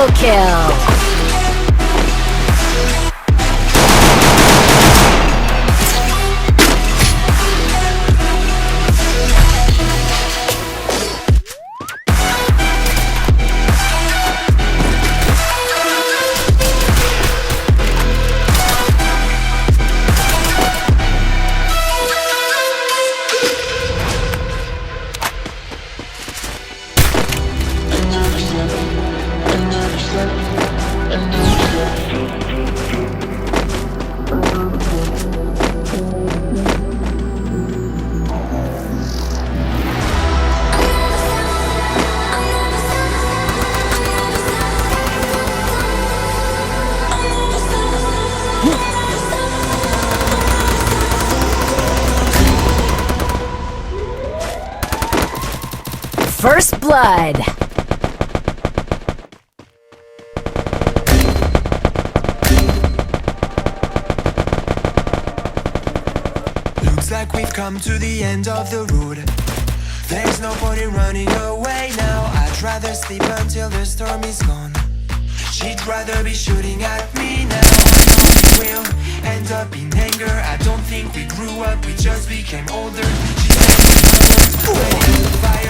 Double kill. First Blood. Looks like we've come to the end of the road. There's no point in running away now. I'd rather sleep until the storm is gone. She'd rather be shooting at me now. We will end up in anger. I don't think we grew up, we just became older. She's fire.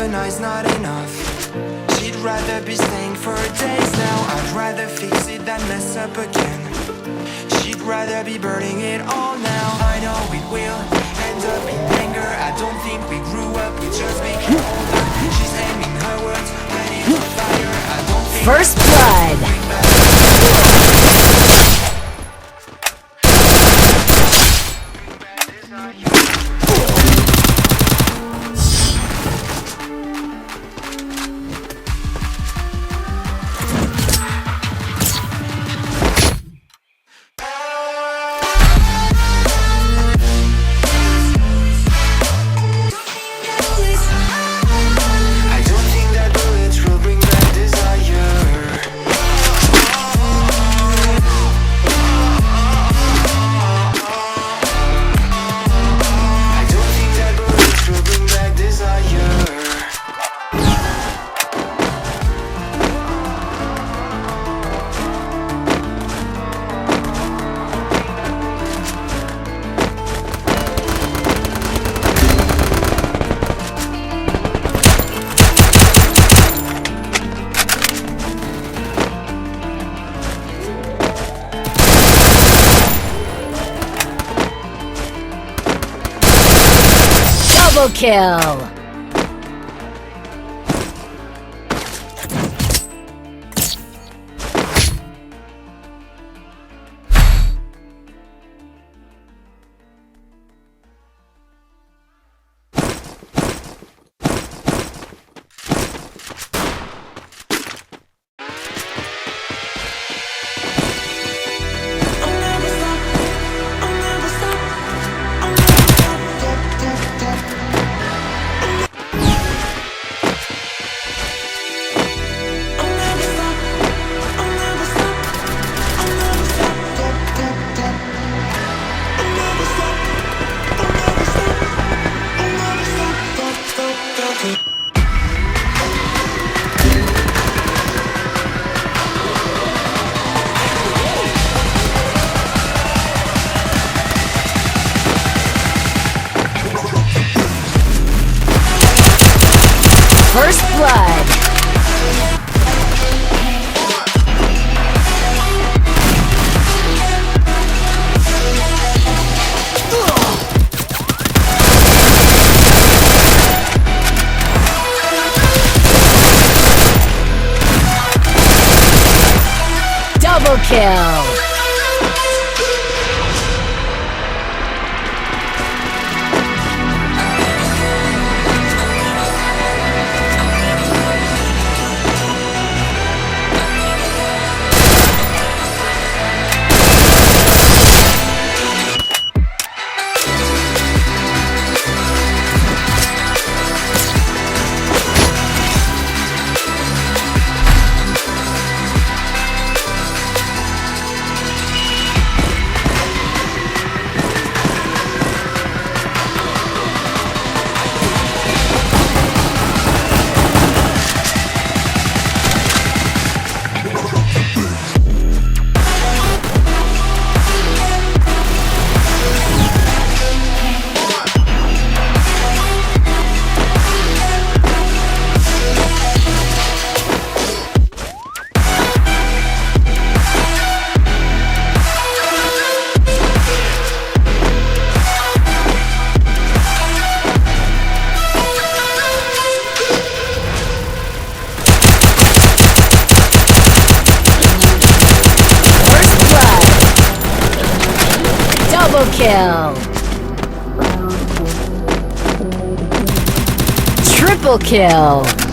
An eye's not enough. She'd rather be staying for days now. I'd rather fix it than mess up again. She'd rather be burning it all now. I know it will end up in anger. I don't think we grew up, we just became older. She's aiming her words, ready for fire. I don't think First Blood. Kill. First blood. Kill. Kill. Triple kill.